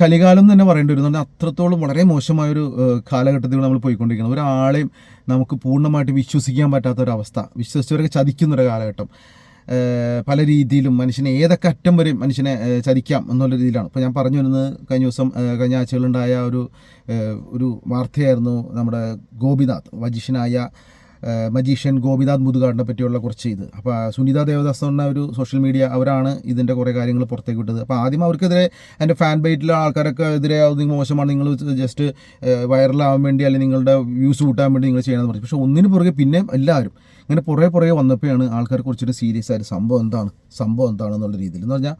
കലികാലം എന്ന് തന്നെ പറയേണ്ടി വരും. പറഞ്ഞാൽ അത്രത്തോളം വളരെ മോശമായൊരു കാലഘട്ടത്തിൽ നമ്മൾ പോയിക്കൊണ്ടിരിക്കുന്നത് ഒരാളെയും നമുക്ക് പൂർണമായിട്ട് വിശ്വസിക്കാൻ പറ്റാത്ത ഒരു അവസ്ഥ വിശ്വസിച്ചവരൊക്കെ ചതിക്കുന്നൊരു കാലഘട്ടം. പല രീതിയിലും മനുഷ്യനെ ഏതൊക്കെ അറ്റം വരെ മനുഷ്യനെ ചതിക്കാം എന്നുള്ള രീതിയിലാണ്. ഇപ്പോൾ ഞാൻ പറഞ്ഞു വരുന്നത് കഴിഞ്ഞ ദിവസം കഴിഞ്ഞ ആഴ്ചകളുണ്ടായ ഒരു ഒരു വാർത്തയായിരുന്നു നമ്മുടെ ഗോപിനാഥ് വജിഷ്യനായ ഏഹ് മജീഷ്യൻ ഗോപിനാഥ് മുതുകാടിനെ പറ്റിയുള്ള കുറച്ച് ഇത്. അപ്പോൾ സുനിത ദേവദാസ് എന്ന ഒരു സോഷ്യൽ മീഡിയ അവരാണ് ഇതിന്റെ കുറേ കാര്യങ്ങൾ പുറത്തേക്ക് വിട്ടത്. അപ്പോൾ ആദ്യം അവർക്കെതിരെ എന്റെ ഫാൻ ബൈറ്റിലെ ആൾക്കാരൊക്കെ എതിരെ അത് മോശമാണ് നിങ്ങൾ ജസ്റ്റ് വൈറലാവാൻ വേണ്ടി അല്ലെങ്കിൽ നിങ്ങളുടെ വ്യൂസ് കൂട്ടാൻ വേണ്ടി നിങ്ങൾ ചെയ്യണമെന്ന് പറഞ്ഞു. പക്ഷേ ഒന്നിന് പുറകെ പിന്നെ എല്ലാവരും ഇങ്ങനെ പുറകെ പുറകെ വന്നപ്പോഴാണ് ആൾക്കാർ കുറച്ചൊരു സീരിയസ് ആയിട്ട് സംഭവം എന്താണ്? സംഭവം എന്താണെന്നുള്ള രീതിയിൽ. എന്ന് പറഞ്ഞാൽ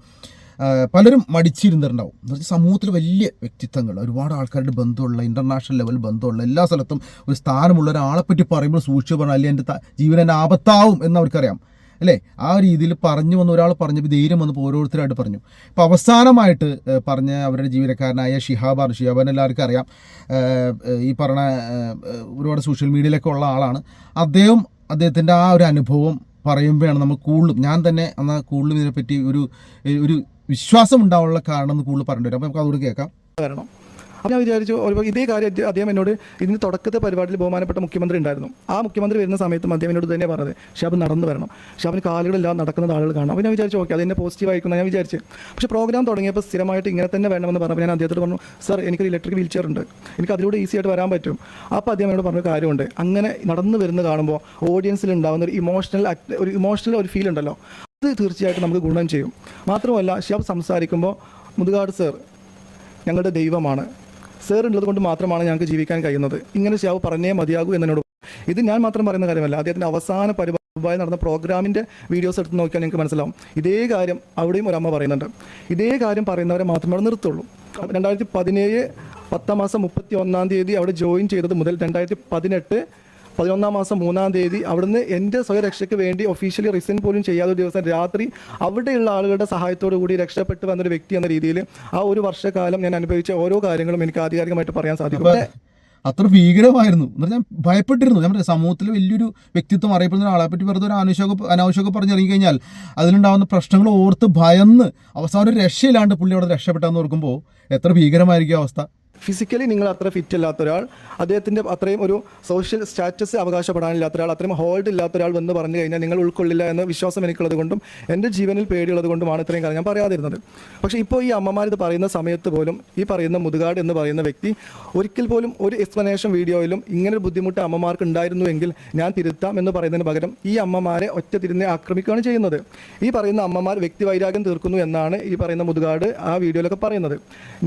പലരും മടിച്ചിരുന്നിട്ടുണ്ടാവും. എന്ന് വെച്ചാൽ സമൂഹത്തിൽ വലിയ വ്യക്തിത്വങ്ങൾ ഒരുപാട് ആൾക്കാരുടെ ബന്ധമുള്ള ഇന്റർനാഷണൽ ലെവൽ ബന്ധമുള്ള എല്ലാ സ്ഥലത്തും ഒരു സ്ഥാനമുള്ള ഒരാളെ പറ്റി പറയുമ്പോൾ സൂക്ഷിച്ചു പറഞ്ഞാൽ അല്ലെങ്കിൽ എന്റെ ജീവൻ ആപത്താവും എന്ന് അവർക്കറിയാം. അല്ലേ? ആ രീതിയിൽ പറഞ്ഞു വന്ന ഒരാൾ പറഞ്ഞപ്പോൾ ധൈര്യം വന്നപ്പോൾ ഓരോരുത്തരായിട്ട് പറഞ്ഞു. അപ്പോൾ അവസാനമായിട്ട് പറഞ്ഞ അവരുടെ ജീവനക്കാരനായ ഷിഹാബാണ് ഷിഹാബാൻ എല്ലാവർക്കും അറിയാം. ഈ പറഞ്ഞ ഒരുപാട് സോഷ്യൽ മീഡിയയിലൊക്കെ ഉള്ള ആളാണ്. അദ്ദേഹം അദ്ദേഹത്തിന്റെ ആ ഒരു അനുഭവം പറയുമ്പോഴാണ് നമ്മൾ കൂടുതലും ഞാൻ തന്നെ എന്നാൽ കൂടുതലും ഇതിനെപ്പറ്റി ഒരു ഒരു വിശ്വാസം ഉണ്ടാവാനുള്ള കാരണം എന്ന് കൂടുതൽ പറഞ്ഞു അപ്പോൾ നമുക്ക് അതുകൂടി കേൾക്കാം. വരണം അപ്പോൾ ഞാൻ വിചാരിച്ചു ഒരു ഇതേ കാര്യം അദ്ദേഹം- എന്നോട് ഇതിന് തുടക്കത്തെ പരിപാടിയിൽ ബഹുമാനപ്പെട്ട മുഖ്യമന്ത്രി ഉണ്ടായിരുന്നു. ആ മുഖ്യമന്ത്രി വരുന്ന സമയത്തും അദ്ദേഹം എന്നോട് തന്നെ പറഞ്ഞത്. ഷാബ് നടന്നു വരണം. ഷാബിന് കാലുകളെല്ലാം നടക്കുന്ന ആളുകൾ കാണാം അപ്പോൾ ഞാൻ വിചാരിച്ചു ഓക്കെ അതെന്നെ പോസിറ്റീവ് ആയിരിക്കും ഞാൻ വിചാരിച്ചു പക്ഷേ പ്രോഗ്രാം തുടങ്ങിയപ്പോൾ സ്ഥിരമായിട്ട് ഇങ്ങനെ തന്നെ വേണമെന്ന് പറഞ്ഞപ്പോൾ ഞാൻ അദ്ദേഹത്തോട് പറഞ്ഞു സർ എനിക്കൊരു ഇലക്ട്രിക് വീൽ ചെയർ ഉണ്ട്. എനിക്ക് അതിലൂടെ ഈസി ആയിട്ട് വരാൻ പറ്റും. അപ്പോൾ അദ്ദേഹം എന്നോട് പറഞ്ഞ കാര്യമുണ്ട്. അങ്ങനെ നടന്നു വരുന്ന കാണുമ്പോൾ ഓഡിയൻസിൽ ഉണ്ടാകുന്ന ഒരു ഇമോഷണൽ ഒരു ഇമോഷണൽ ഒരു ഫീൽ ഉണ്ടല്ലോ. അത് തീർച്ചയായിട്ടും നമുക്ക് ഗുണം ചെയ്യും. മാത്രമല്ല ഷാബ് സംസാരിക്കുമ്പോൾ മുതുകാട് സർ ഞങ്ങളുടെ ദൈവമാണ്. സർ ഉള്ളത് കൊണ്ട് മാത്രമാണ് ഞങ്ങൾക്ക് ജീവിക്കാൻ കഴിയുന്നത്. ഇങ്ങനെ ഷാവ് പറഞ്ഞേ മതിയാകൂ എന്നോട് ഇത് ഞാൻ മാത്രം പറയുന്ന കാര്യമല്ല. അദ്ദേഹത്തിന്റെ അവസാന പരിപാടി നടന്ന പ്രോഗ്രാമിന്റെ വീഡിയോസ് എടുത്ത് നോക്കിയാൽ നിങ്ങൾക്ക് മനസ്സിലാവും. ഇതേ കാര്യം അവിടെയും ഒരമ്മ പറയുന്നുണ്ട്. ഇതേ കാര്യം പറയുന്നവരെ മാത്രമേ നിർത്തുള്ളൂ. രണ്ടായിരത്തി പതിനേഴ് പത്താം മാസം മുപ്പത്തി ഒന്നാം തീയതി അവിടെ ജോയിൻ ചെയ്തത് മുതൽ രണ്ടായിരത്തി പതിനെട്ട് പതിനൊന്നാം മാസം മൂന്നാം തീയതി അവിടുന്ന് എന്റെ സ്വയരക്ഷയ്ക്ക് വേണ്ടി ഒഫീഷ്യലി റിസൈൻ പോലും ചെയ്യാത്ത ഒരു ദിവസം രാത്രി അവിടെയുള്ള ആളുകളുടെ സഹായത്തോടു കൂടി രക്ഷപ്പെട്ട് വന്നൊരു വ്യക്തി എന്ന രീതിയിൽ ആ ഒരു വർഷക്കാലം ഞാൻ അനുഭവിച്ച ഓരോ കാര്യങ്ങളും എനിക്ക് ആധികാരികമായിട്ട് പറയാൻ സാധിക്കും. അത്ര ഭീകരമായിരുന്നു. എന്ന് പറഞ്ഞാൽ ഭയപ്പെട്ടിരുന്നു. ഞാൻ പറയാം സമൂഹത്തിൽ വലിയൊരു വ്യക്തിത്വം അറിയപ്പെടുന്ന ഒരാളെ പറ്റി വെറുതെ ഒരു അനാവശ്യമൊക്കെ അനാവശ്യമൊക്കെ പറഞ്ഞിറങ്ങി കഴിഞ്ഞാൽ അതിലുണ്ടാകുന്ന പ്രശ്നങ്ങൾ ഓർത്ത് ഭയന്ന് അവസാനം ഒരു രക്ഷയില്ലാണ്ട് പുള്ളി അവിടെ രക്ഷപ്പെട്ടെന്ന് ഓർക്കുമ്പോൾ എത്ര ഭീകരമായിരിക്കും അവസ്ഥ. ഫിസിക്കലി നിങ്ങൾ അത്ര ഫിറ്റ് അല്ലാത്ത ഒരാൾ അദ്ദേഹത്തിന്റെ അത്രയും ഒരു സോഷ്യൽ സ്റ്റാറ്റസ് അവകാശപ്പെടാനില്ലാത്ത ഒരാൾ അത്രയും ഹോൾഡ് ഇല്ലാത്ത ഒരാൾ വന്ന് പറഞ്ഞു കഴിഞ്ഞാൽ നിങ്ങൾ ഉൾക്കൊള്ളില്ല എന്ന വിശ്വാസം എനിക്കുള്ളത് കൊണ്ടും എന്റെ ജീവനിൽ പേടിയുള്ളത് കൊണ്ടുമാണ് ഇത്രയും കാര്യം ഞാൻ പറയാതിരുന്നത്. പക്ഷേ ഇപ്പോൾ ഈ അമ്മമാർ ഇത് പറയുന്ന സമയത്ത് പോലും ഈ പറയുന്ന മുതുകാട് എന്ന് പറയുന്ന വ്യക്തി ഒരിക്കൽ പോലും ഒരു എക്സ്പ്ലനേഷൻ വീഡിയോയിലും ഇങ്ങനെ ബുദ്ധിമുട്ട് അമ്മമാർക്ക് ഉണ്ടായിരുന്നുവെങ്കിൽ ഞാൻ തിരുത്താം എന്ന് പറയുന്നതിന് പകരം ഈ അമ്മമാരെ ഒറ്റ തിരിഞ്ഞ് ആക്രമിക്കുകയാണ് ചെയ്യുന്നത്. ഈ പറയുന്ന അമ്മമാർ വ്യക്തി വൈരാഗ്യം തീർക്കുന്നു എന്നാണ് ഈ പറയുന്ന മുതുകാട് ആ വീഡിയോയിലൊക്കെ പറയുന്നത്.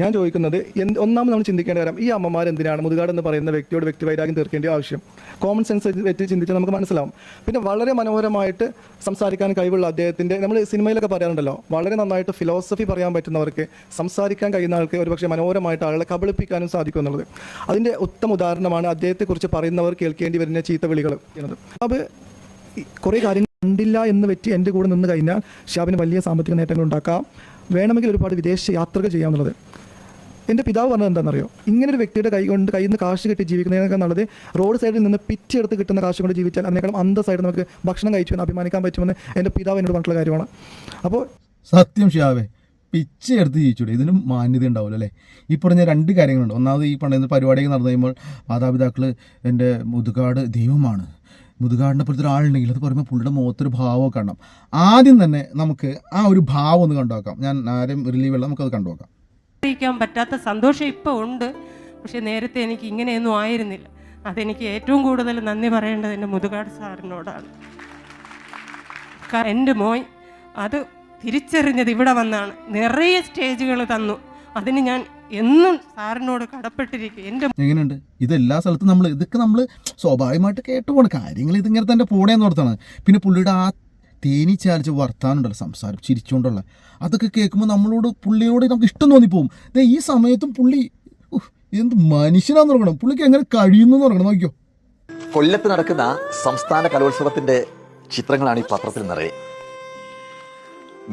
ഞാൻ ചോദിക്കുന്നത് ഒന്നാമത് നമ്മൾ ചിന്തിക്കേണ്ട കാര്യം. ഈ അമ്മമാർ എന്തിനാണ്? മുതുകാട് എന്ന് പറയുന്ന വ്യക്തിയോട് വ്യക്തി വൈരാഗ്യം തീർക്കേണ്ട ആവശ്യം. കോമൺ സെൻസ് വെച്ച് ചിന്തിച്ചാൽ നമുക്ക് മനസ്സിലാവും. പിന്നെ വളരെ മനോഹരമായിട്ട് സംസാരിക്കാൻ കഴിവുള്ള അദ്ദേഹത്തിന്റെ നമ്മൾ സിനിമയിലൊക്കെ പറയാറുണ്ടല്ലോ വളരെ നന്നായിട്ട് ഫിലോസഫി പറയാൻ പറ്റുന്നവർക്ക് സംസാരിക്കാൻ കഴിയുന്ന ആൾക്ക് ഒരുപക്ഷെ മനോഹരമായിട്ട് ആളെ കബളിപ്പിക്കാനും സാധിക്കും എന്നുള്ളത്. അതിന്റെ ഉത്തമ ഉദാഹരണമാണ് അദ്ദേഹത്തെക്കുറിച്ച് പറയുന്നവർ കേൾക്കേണ്ടി വരുന്ന ചീത്ത വിളികൾ അപ്പോൾ കുറേ കാര്യങ്ങൾ കണ്ടില്ല എന്ന് വെച്ച് എന്റെ കൂടെ നിന്ന് കഴിഞ്ഞാൽ ഷാബിന് വലിയ സാമ്പത്തിക നേട്ടങ്ങൾ ഉണ്ടാക്കാം. വേണമെങ്കിൽ ഒരുപാട് വിദേശ യാത്രകൾ ചെയ്യാമെന്നുള്ളത് എന്റെ പിതാവ് പറഞ്ഞത് എന്താണെന്നറിയോ? ഇങ്ങനെ ഒരു വ്യക്തിയുടെ കൈ കൊണ്ട് കയ്യിൽ നിന്ന് കാശ് കിട്ടി ജീവിക്കുന്നതിനൊക്കെ നല്ലത് റോഡ് സൈഡിൽ നിന്ന് പിച്ചെടുത്ത് കിട്ടുന്ന കാശ് കൊണ്ട് ജീവിച്ചാൽ അതിനേക്കാളും അന്തസ്സായിട്ട് നമുക്ക് ഭക്ഷണം കഴിച്ചു അഭിമാനിക്കാൻ പറ്റുമെന്ന് എന്റെ പിതാവ് എന്നോട് പറഞ്ഞിട്ടുള്ള കാര്യമാണ്. അപ്പോൾ സത്യം ഷിയാവേ പിച്ച് എടുത്ത് ജീവിച്ചൂടെ? ഇതിനും മാന്യത ഉണ്ടാവില്ല അല്ലേ? ഈ പറഞ്ഞ രണ്ട് കാര്യങ്ങളുണ്ട്. ഒന്നാമത് ഈ പണ്ടുന്ന പരിപാടിയൊക്കെ നടന്നു കഴിയുമ്പോൾ മാതാപിതാക്കൾ എന്റെ മുതുകാട് ദൈവമാണ്. മുതുകാടിനെ പോലത്തെ ഒരാളുണ്ടെങ്കിൽ അത് പറയുമ്പോൾ പുള്ളിയുടെ മുഖത്തൊരു ഭാവമൊക്കെ കാണണം. ആദ്യം തന്നെ നമുക്ക് ആ ഒരു ഭാവം ഒന്ന് കണ്ടുനോക്കാം. ഞാൻ ആരും റിലീവ് ഉള്ള നമുക്കത് കണ്ടുനോക്കാം. അറിയിക്കാൻ പറ്റാത്ത സന്തോഷം ഇപ്പോൾ ഉണ്ട്. പക്ഷേ നേരത്തെ എനിക്ക് ഇങ്ങനെയൊന്നും ആയിരുന്നില്ല. അതെനിക്ക് ഏറ്റവും കൂടുതൽ നന്ദി പറയേണ്ടത് എന്റെ മുതുകാട് സാറിനോടാണ്. എന്റെ മോൻ അത് തിരിച്ചറിഞ്ഞത് ഇവിടെ വന്നാണ്. നിറയെ സ്റ്റേജുകൾ തന്നു. അതിന് ഞാൻ എന്നും സാറിനോട് കടപ്പെട്ടിരിക്കും. എന്റെ എങ്ങനെയുണ്ട്? ഇത് എല്ലാ സ്ഥലത്തും നമ്മൾ ഇതൊക്കെ നമ്മൾ സ്വാഭാവികമായിട്ട് കേട്ട് പോകണം കാര്യങ്ങൾ ഇതിങ്ങനെ തന്നെ പോണേന്ന് ഓർത്താണ്. പിന്നെ പുള്ളിയുടെ ആ തേനി ചാലിച്ച വർത്താനുണ്ടല്ലോ സംസാരം ചിരിച്ചുകൊണ്ടുള്ള അതൊക്കെ കേൾക്കുമ്പോൾ നമ്മളോട് പുള്ളിയോട് നമുക്ക് ഇഷ്ടം തോന്നിപ്പോവും. ഈ സമയത്തും പുള്ളി എന്ത് മനുഷ്യനാന്ന് തുടങ്ങണം പുള്ളിക്ക് എങ്ങനെ കഴിയുന്നു തുടങ്ങണം നോക്കിയോ കൊല്ലത്ത് നടക്കുന്ന സംസ്ഥാന കലോത്സവത്തിന്റെ ചിത്രങ്ങളാണ് ഈ പത്രത്തിൽ നിറയെ.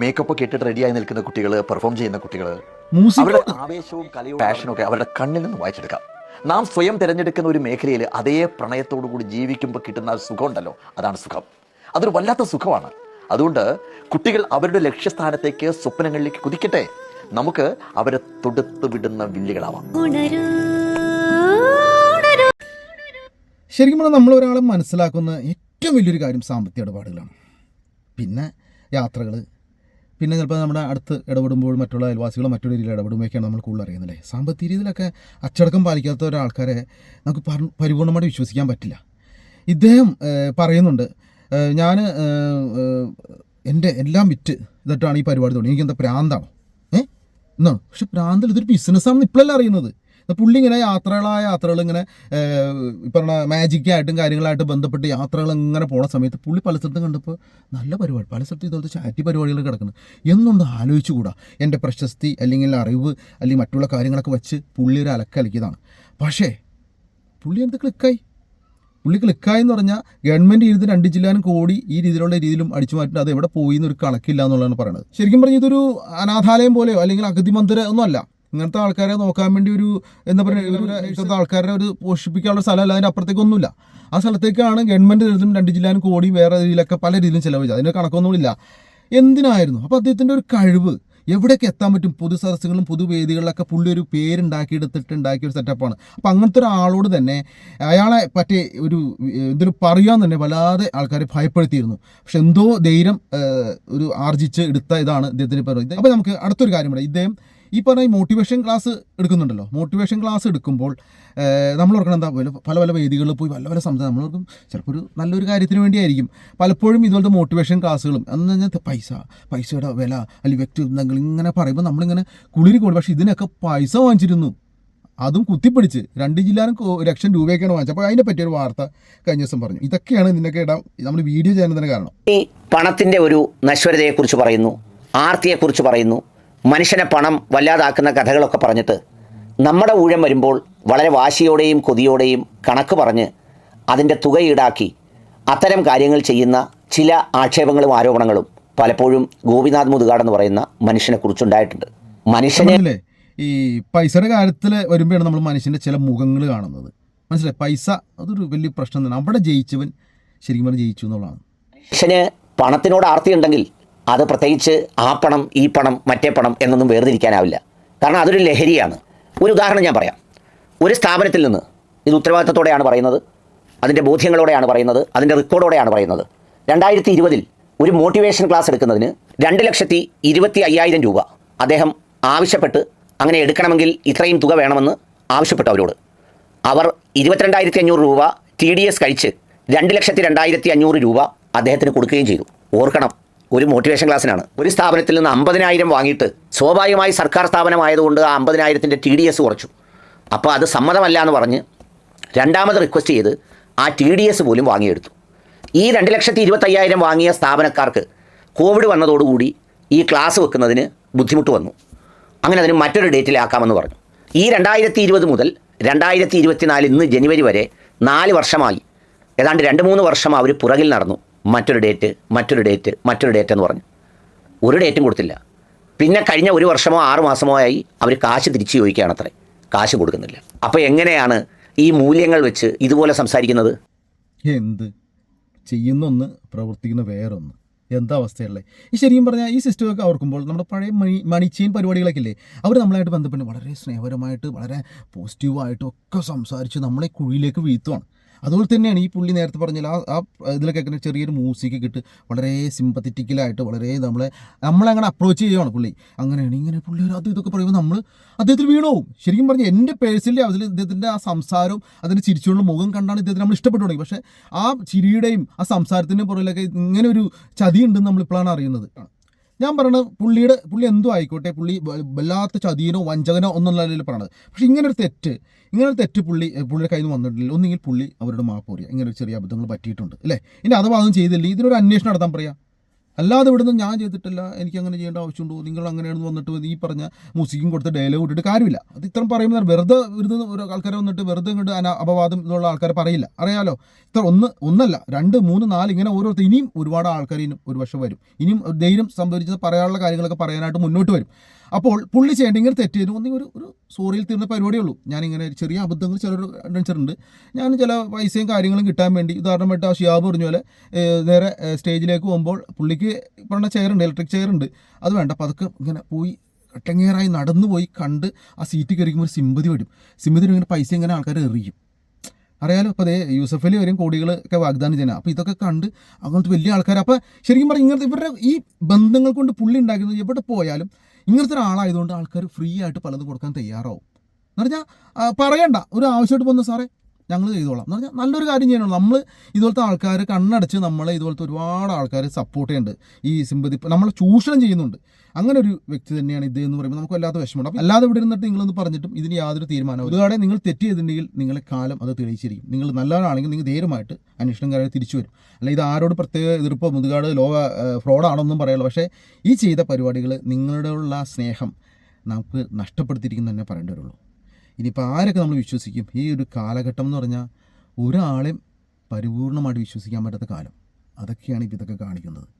മേക്കപ്പ് ഒക്കെ ഇട്ടിട്ട് റെഡിയായി നിൽക്കുന്ന കുട്ടികൾ പെർഫോം ചെയ്യുന്ന കുട്ടികൾ അവരുടെ ആവേശവും കലയും പാഷനും ഒക്കെ അവരുടെ കണ്ണിൽ നിന്ന് വായിച്ചെടുക്കാം. നാം സ്വയം തിരഞ്ഞെടുക്കുന്ന ഒരു മേഖലയിൽ അതേ പ്രണയത്തോടു കൂടി ജീവിക്കുമ്പോൾ കിട്ടുന്ന സുഖമുണ്ടല്ലോ അതാണ് സുഖം. അതൊരു വല്ലാത്ത സുഖമാണ്. അതുകൊണ്ട് കുട്ടികൾ അവരുടെ ലക്ഷ്യസ്ഥാനത്തേക്ക് സ്വപ്നങ്ങളിലേക്ക് കുതിക്കട്ടെ. നമുക്ക് അവരെ തൊടുത്ത് വിടുന്ന വില്ലുകളാവാം ശരിക്കും പറഞ്ഞാൽ നമ്മൾ ഒരാളെ മനസ്സിലാക്കുന്ന ഏറ്റവും വലിയൊരു കാര്യം സാമ്പത്തിക ഇടപാടുകളാണ്. പിന്നെ യാത്രകൾ. പിന്നെ ചിലപ്പോൾ നമ്മുടെ അടുത്ത് ഇടപെടുമ്പോൾ മറ്റുള്ള അയൽവാസികളോ മറ്റൊരു രീതിയിൽ ഇടപെടുമ്പോഴൊക്കെയാണ് നമ്മൾ കൂടുതൽ അറിയുന്നത് അല്ലേ? സാമ്പത്തിക രീതിയിലൊക്കെ അച്ചടക്കം പാലിക്കാത്ത ഒരാൾക്കാരെ നമുക്ക് പരിപൂർണമായിട്ട് പരിപൂർണമായിട്ട് വിശ്വസിക്കാൻ പറ്റില്ല. ഇദ്ദേഹം പറയുന്നുണ്ട് ഞാൻ എന്റെ എല്ലാം വിറ്റ് ഇതിട്ടാണ് ഈ പരിപാടി തുടങ്ങി. എനിക്കെന്താ പ്രാന്താണോ? ഏഹ് എന്നാണ്? പക്ഷെ പ്രാന്തൽ ഇതൊരു ബിസിനസ്സാണെന്ന് ഇപ്പോഴല്ല അറിയുന്നത്. പുള്ളി ഇങ്ങനെ യാത്രകളായ യാത്രകൾ ഇങ്ങനെ പറഞ്ഞ മാജിക്കായിട്ടും കാര്യങ്ങളായിട്ട് ബന്ധപ്പെട്ട് യാത്രകൾ ഇങ്ങനെ പോണ സമയത്ത് പുള്ളി പല സ്ഥലത്തും കണ്ടപ്പോൾ നല്ല പരിപാടി. പല സ്ഥലത്തും ഇതുപോലത്തെ ചാറ്റി പരിപാടികൾ കിടക്കുന്നു. എന്നൊന്ന് ആലോചിച്ചുകൂടാ. എന്റെ പ്രശസ്തി അല്ലെങ്കിൽ അറിവ് അല്ലെങ്കിൽ മറ്റുള്ള കാര്യങ്ങളൊക്കെ വെച്ച് പുള്ളി ഒരു അലക്കലക്കിയതാണ്. പക്ഷേ പുള്ളി എന്ത് ക്ലിക്കായി പുള്ളി ക്ലിക്കായി എന്ന് പറഞ്ഞാൽ ഗവൺമെന്റ് ഇരുന്ന് രണ്ട് ജില്ലാനും കോടി ഈ രീതിയിലുള്ള രീതിയിലും അടിച്ചു മാറ്റിട്ട് അത് എവിടെ പോയി എന്നൊരു കണക്കില്ല എന്നുള്ളതാണ് പറയുന്നത് ശരിക്കും പറഞ്ഞാൽ ഇതൊരു അനാഥാലയം പോലെയോ അല്ലെങ്കിൽ അഗതി മന്ദിര ഒന്നും അല്ല. ഇങ്ങനത്തെ ആൾക്കാരെ നോക്കാൻ വേണ്ടി ഒരു എന്താ പറയുക ഇങ്ങനത്തെ ആൾക്കാരെ ഒരു പോഷിപ്പിക്കാനുള്ള സ്ഥലമല്ല. അതിന്റെ അപ്പുറത്തേക്കൊന്നുമില്ല. ആ സ്ഥലത്തേക്കാണ് ഗവൺമെന്റ് ഇരുന്നും രണ്ട് ജില്ലാനും കോടി വേറെ രീതിയിലൊക്കെ പല രീതിയിലും ചിലവഴിച്ചത്. അതിന്റെ കണക്കൊന്നുമില്ല. എന്തിനായിരുന്നു? അപ്പോൾ അദ്ദേഹത്തിന്റെ ഒരു കഴിവ് എവിടെയൊക്കെ എത്താൻ പറ്റും? പൊതു സദസ്സുകളും പൊതുവേദികളിലൊക്കെ പുള്ളി ഒരു പേരുണ്ടാക്കിയെടുത്തിട്ട് ഉണ്ടാക്കിയ ഒരു സെറ്റപ്പാണ് അപ്പോൾ അങ്ങനത്തെ ഒരാളോട് തന്നെ അയാളെ പറ്റി ഒരു ഇതൊരു പറയാൻ തന്നെ വല്ലാതെ ആൾക്കാരെ ഭയപ്പെടുത്തിയിരുന്നു. പക്ഷെ എന്തോ ധൈര്യം ഒരു ആർജിച്ച് എടുത്ത ഇതാണ് ഇദ്ദേഹത്തിന് പറയുന്നത് അപ്പോൾ നമുക്ക് അടുത്തൊരു കാര്യം പറയാം. ഇദ്ദേഹം ഈ പറഞ്ഞ ഈ മോട്ടിവേഷൻ ക്ലാസ് എടുക്കുന്നുണ്ടല്ലോ. മോട്ടിവേഷൻ ക്ലാസ് എടുക്കുമ്പോൾ നമ്മൾ ഓർക്കണം എന്താ പല പല വേദികളിൽ പോയി പല പല സംസാരം നമ്മൾ ഓർക്കും ചിലപ്പോൾ ഒരു നല്ലൊരു കാര്യത്തിന് വേണ്ടിയായിരിക്കും. പലപ്പോഴും ഇതുപോലത്തെ മോട്ടിവേഷൻ ക്ലാസ്സുകളും എന്ന് പറഞ്ഞാൽ പൈസ പൈസയുടെ വില അല്ലെങ്കിൽ വ്യക്തി എന്തെങ്കിലും ഇങ്ങനെ പറയുമ്പോൾ നമ്മളിങ്ങനെ കുളിരി കൂടും പക്ഷേ ഇതിനൊക്കെ പൈസ വാങ്ങിച്ചിരുന്നു. അതും കുത്തിപ്പിടിച്ച് രണ്ട് ജില്ലാനും ലക്ഷം രൂപയൊക്കെയാണ് വാങ്ങിച്ചത്. അപ്പോൾ അതിനെ പറ്റിയൊരു വാർത്ത കഴിഞ്ഞ ദിവസം പറഞ്ഞു. ഇതൊക്കെയാണ് ഇതിനൊക്കെ ഇടാൻ നമ്മൾ വീഡിയോ ചെയ്യുന്നതിന് കാരണം. ഈ പണത്തിന്റെ ഒരു നശ്വരതയെക്കുറിച്ച് പറയുന്നു ആർത്തിയെക്കുറിച്ച് പറയുന്നു. മനുഷ്യനെ പണം വല്ലാതാക്കുന്ന കഥകളൊക്കെ പറഞ്ഞിട്ട് നമ്മുടെ ഊഴം വരുമ്പോൾ വളരെ വാശിയോടെയും കൊതിയോടെയും കണക്ക് പറഞ്ഞ് അതിന്റെ തുക ഈടാക്കി അത്തരം കാര്യങ്ങൾ ചെയ്യുന്ന ചില ആക്ഷേപങ്ങളും ആരോപണങ്ങളും പലപ്പോഴും ഗോപിനാഥ് മുതുകാട് എന്ന് പറയുന്ന മനുഷ്യനെ കുറിച്ചുണ്ടായിട്ടുണ്ട്. മനുഷ്യനെ ഈ പൈസയുടെ കാര്യത്തിൽ വരുമ്പോഴാണ് നമ്മൾ മനുഷ്യന്റെ ചില മുഖങ്ങൾ കാണുന്നത്. മനസ്സിലായി? പൈസ അതൊരു വലിയ പ്രശ്നം തന്നെ. അവിടെ ജയിച്ചവൻ ശരിക്കും പറഞ്ഞാൽ ജയിച്ചു എന്നുള്ളതാണ്. മനുഷ്യന് പണത്തിനോട് ആർത്തിയുണ്ടെങ്കിൽ അത് പ്രത്യേകിച്ച് ആ പണം ഈ പണം മറ്റേ പണം എന്നൊന്നും വേർതിരിക്കാനാവില്ല. കാരണം അതൊരു ലഹരിയാണ്. ഒരു ഉദാഹരണം ഞാൻ പറയാം. ഒരു സ്ഥാപനത്തിൽ നിന്ന് ഇത് ഉത്തരവാദിത്തത്തോടെയാണ് പറയുന്നത് അതിന്റെ ബോധ്യങ്ങളോടെയാണ് പറയുന്നത് അതിന്റെ റെക്കോർഡോടെയാണ് പറയുന്നത്. രണ്ടായിരത്തി ഇരുപതിൽ ഒരു മോട്ടിവേഷൻ ക്ലാസ് എടുക്കുന്നതിന് രണ്ട് ലക്ഷത്തി ഇരുപത്തി അയ്യായിരം രൂപ അദ്ദേഹം ആവശ്യപ്പെട്ട് അങ്ങനെ എടുക്കണമെങ്കിൽ ഇത്രയും തുക വേണമെന്ന് ആവശ്യപ്പെട്ടു അവരോട്. അവർ ഇരുപത്തിരണ്ടായിരത്തി അഞ്ഞൂറ് രൂപ ടി ഡി എസ് കഴിച്ച് രണ്ട് ലക്ഷത്തി രണ്ടായിരത്തി അഞ്ഞൂറ് രൂപ അദ്ദേഹത്തിന് കൊടുക്കുകയും ചെയ്തു. ഓർക്കണം ഒരു മോട്ടിവേഷൻ ക്ലാസ്സിനാണ് ഒരു സ്ഥാപനത്തിൽ നിന്ന് അമ്പതിനായിരം വാങ്ങിയിട്ട് സ്വാഭാവികമായി സർക്കാർ സ്ഥാപനമായതുകൊണ്ട് ആ അമ്പതിനായിരത്തിന്റെ ടി ഡി എസ് കുറച്ചു. അപ്പോൾ അത് സമ്മതമല്ല എന്ന് പറഞ്ഞ് രണ്ടാമത് റിക്വസ്റ്റ് ചെയ്ത് ആ ടി ഡി എസ് പോലും വാങ്ങിയെടുത്തു. ഈ രണ്ട് ലക്ഷത്തി ഇരുപത്തയ്യായിരം വാങ്ങിയ സ്ഥാപനക്കാർക്ക് കോവിഡ് വന്നതോടുകൂടി ഈ ക്ലാസ് വെക്കുന്നതിന് ബുദ്ധിമുട്ട് വന്നു. അങ്ങനെ അതിന് മറ്റൊരു ഡേറ്റിലാക്കാമെന്ന് പറഞ്ഞു. ഈ രണ്ടായിരത്തി ഇരുപത് മുതൽ രണ്ടായിരത്തി ഇരുപത്തിനാല് ഇന്ന് ജനുവരി വരെ നാല് വർഷമായി ഏതാണ്ട് രണ്ട് മൂന്ന് വർഷം അവർ പുറകിൽ നടന്നു. മറ്റൊരു ഡേറ്റ് മറ്റൊരു ഡേറ്റ് മറ്റൊരു ഡേറ്റ് എന്ന് പറഞ്ഞു. ഒരു ഡേറ്റും കൊടുത്തില്ല. പിന്നെ കഴിഞ്ഞ ഒരു വർഷമോ ആറ് മാസമോ ആയി അവർ കാശ് തിരിച്ചു ചോദിക്കുകയാണ് അത്രേ കാശ് കൊടുക്കുന്നില്ല. അപ്പോൾ എങ്ങനെയാണ് ഈ മൂല്യങ്ങൾ വെച്ച് ഇതുപോലെ സംസാരിക്കുന്നത്? എന്ത്? ചെയ്യുന്നൊന്ന് പ്രവർത്തിക്കുന്ന വേറൊന്ന്. എന്താ അവസ്ഥയല്ലേ ഈ ശരിക്കും പറഞ്ഞാൽ ഈ സിസ്റ്റമൊക്കെ ഓർക്കുമ്പോൾ നമ്മുടെ പഴയ മണി മണി ചെയിൻ പരിപാടികളൊക്കെ ഇല്ലേ അവർ നമ്മളായിട്ട് ബന്ധപ്പെട്ട് വളരെ സ്നേഹപരമായിട്ട് വളരെ പോസിറ്റീവായിട്ടും ഒക്കെ സംസാരിച്ച് നമ്മളെ കുഴിയിലേക്ക് വീഴ്ത്തുവാണ്. അതുപോലെ തന്നെയാണ് ഈ പുള്ളി നേരത്തെ പറഞ്ഞാൽ ആ ആ ഇതിലൊക്കെ ഇങ്ങനെ ചെറിയൊരു മ്യൂസിക് കിട്ട് വളരെ സിമ്പത്തറ്റിക്കലായിട്ട് വളരെ നമ്മളെ നമ്മളെ അങ്ങനെ അപ്രോച്ച് ചെയ്യുവാണ് പുള്ളി. അങ്ങനെയാണ് ഇങ്ങനെ പുള്ളി ഒരു അത് ഇതൊക്കെ പറയുമ്പോൾ നമ്മൾ അദ്ദേഹത്തിൽ വീണോവും ശരിക്കും പറഞ്ഞാൽ എന്റെ പേഴ്സണലി അതിൽ ഇദ്ദേഹത്തിന്റെ ആ സംസാരവും അതിന്റെ ചിരിച്ചുള്ള മുഖം കണ്ടാണ് ഇദ്ദേഹത്തിന് നമ്മൾ ഇഷ്ടപ്പെട്ടു തുടങ്ങി. പക്ഷേ ആ ചിരിയുടെയും ആ സംസാരത്തിന്റെ പുറകിലൊക്കെ ഇങ്ങനെ ഒരു ചതി ഉണ്ടെന്ന് നമ്മളിപ്പോഴാണ് അറിയുന്നത്. ഞാൻ പറയണത് പുള്ളിയുടെ പുള്ളി എന്തോ ആയിക്കോട്ടെ പുള്ളി വല്ലാത്ത ചതിയനോ വഞ്ചകനോ ഒന്നുള്ള നിലയിൽ പറയണത്. പക്ഷേ ഇങ്ങനെ ഒരു തെറ്റ് ഇങ്ങനെ ഒരു തെറ്റ് പുള്ളി പുള്ളിയുടെ കയ്യിൽ നിന്ന് വന്നിട്ടില്ല. ഒന്നുകിൽ പുള്ളി അവരുടെ മാപ്പ് പറയുക ഇങ്ങനെ ചെറിയ അബദ്ധങ്ങൾ പറ്റിയിട്ടുണ്ട് അല്ലേ? ഇനി അഥവാ അതൊന്നും ചെയ്തില്ലേ ഇതിനൊരു അന്വേഷണം നടത്താൻ പറയാം. അല്ലാതെ ഇവിടുന്ന് ഞാൻ ചെയ്തിട്ടില്ല എനിക്ക് അങ്ങനെ ചെയ്യേണ്ട ആവശ്യമുണ്ടോ? നിങ്ങൾ അങ്ങനെയാണെന്ന് വന്നിട്ട് ഈ പറഞ്ഞ മ്യൂസിക്കും കൊടുത്ത് ഡയലോഗ് ഇട്ടിട്ട് കാര്യമില്ല. അത് ഇത്രയും പറയുമ്പോൾ വെറുതെ ഇരുന്ന് ഒരു ആൾക്കാരെ വന്നിട്ട് വെറുതെ ഇങ്ങോട്ട് അന അപവാദം എന്നുള്ള ആൾക്കാരെ പറയില്ല. അറിയാലോ? ഇത്ര ഒന്ന് ഒന്നല്ല രണ്ട് മൂന്ന് നാല് ഇങ്ങനെ ഓരോരുത്തർ ഇനിയും ഒരുപാട് ആൾക്കാർ ഇനിയും ഒരു വർഷം വരും. ഇനിയും ധൈര്യം സംഭവിച്ചത് പറയാനുള്ള കാര്യങ്ങളൊക്കെ പറയാനായിട്ട് മുന്നോട്ട് വരും. അപ്പോൾ പുള്ളി ചെയ്യേണ്ട ഇങ്ങനെ തെറ്റ് ഒന്നെങ്കിൽ ഒരു ഒരു സോറിയിൽ തീർന്ന പരിപാടിയേ ഉള്ളൂ. ഞാനിങ്ങനെ ചെറിയ അബദ്ധങ്ങൾ ചിലർ കണ്ടുവച്ചിട്ടുണ്ട് ഞാൻ ചില പൈസയും കാര്യങ്ങളും കിട്ടാൻ വേണ്ടി ഉദാഹരണമായിട്ട് ആ ഷിയാബ് പറഞ്ഞ പോലെ നേരെ സ്റ്റേജിലേക്ക് പോകുമ്പോൾ പുള്ളിക്ക് പറഞ്ഞ ചെയറുണ്ട് ഇലക്ട്രിക് ചെയറുണ്ട് അത് വേണ്ട പതുക്കെ ഇങ്ങനെ പോയി കട്ടങ്ങേറായി നടന്നു പോയി കണ്ട് ആ സീറ്റ് കയറിക്കുമ്പോൾ ഒരു സിമ്പതി വരും. സിമ്പതി ഇങ്ങനെ പൈസ ഇങ്ങനെ ആൾക്കാർ എറിയും. അറിയാലോ? അപ്പോൾ അതേ യൂസഫ് അലി വരും കോടികൾ ഒക്കെ വാഗ്ദാനം ചെയ്യുന്നത് അപ്പോൾ ഇതൊക്കെ കണ്ട് അങ്ങനത്തെ വലിയ ആൾക്കാർ അപ്പോൾ ശരിക്കും പറഞ്ഞാൽ ഇങ്ങനത്തെ ഇവരുടെ ഈ ബന്ധങ്ങൾ കൊണ്ട് പുള്ളി ഉണ്ടാക്കുന്നത് എവിടെ പോയാലും ഇങ്ങനത്തെ ഒരാളായതുകൊണ്ട് ആൾക്കാർ ഫ്രീ ആയിട്ട് പലതും കൊടുക്കാൻ തയ്യാറാവും. എന്ന് പറഞ്ഞാൽ പറയണ്ട. ഒരു ആവശ്യമായിട്ട് വന്നു സാറേ ഞങ്ങൾ ചെയ്തോളാം. എന്ന് പറഞ്ഞാൽ നല്ലൊരു കാര്യം ചെയ്യണം. നമ്മൾ ഇതുപോലത്തെ ആൾക്കാർ കണ്ണടച്ച് നമ്മളെ ഇതുപോലത്തെ ഒരുപാട് ആൾക്കാർ സപ്പോർട്ട് ചെയ്യുന്നുണ്ട് ഈ സിമ്പതി നമ്മൾ ചൂഷണം ചെയ്യുന്നുണ്ട്. അങ്ങനെ ഒരു വ്യക്തി തന്നെയാണ് ഇത് എന്ന് പറയുമ്പോൾ നമുക്ക് വല്ലാത്ത വിഷമമുണ്ട്. അപ്പം അല്ലാതെ ഇവിടെ ഇരുന്നിട്ട് നിങ്ങളൊന്ന് പറഞ്ഞിട്ടും ഇതിന് യാതൊരു തീരുമാനവും ഇതുകാടെ നിങ്ങൾ തെറ്റ് ചെയ്തിട്ടുണ്ടെങ്കിൽ നിങ്ങളെ കാലം അത് തെളിയിച്ചിരിക്കും. നിങ്ങൾ നല്ലവരാണെങ്കിൽ നിങ്ങൾ ധൈര്യമായിട്ട് അന്വേഷണം കാര്യം തിരിച്ചു വരും. അല്ല ഇത് ആരോട് പ്രത്യേക എതിർപ്പോ മുതുകാട് ലോക ഫ്രോഡാണെന്നും പറയുള്ളൂ പക്ഷേ ഈ ചെയ്ത പരിപാടികൾ നിങ്ങളുടെ ഉള്ള സ്നേഹം നമുക്ക് നഷ്ടപ്പെടുത്തിയിരിക്കുന്നു തന്നെ പറയേണ്ടി വരുള്ളൂ. ഇനിയിപ്പോൾ ആരൊക്കെ നമ്മൾ വിശ്വസിക്കും? ഈ ഒരു കാലഘട്ടം എന്ന് പറഞ്ഞാൽ ഒരാളെയും പരിപൂർണമായിട്ട് വിശ്വസിക്കാൻ പറ്റാത്ത കാലം. അതൊക്കെയാണ് ഇതൊക്കെ കാണിക്കുന്നത്.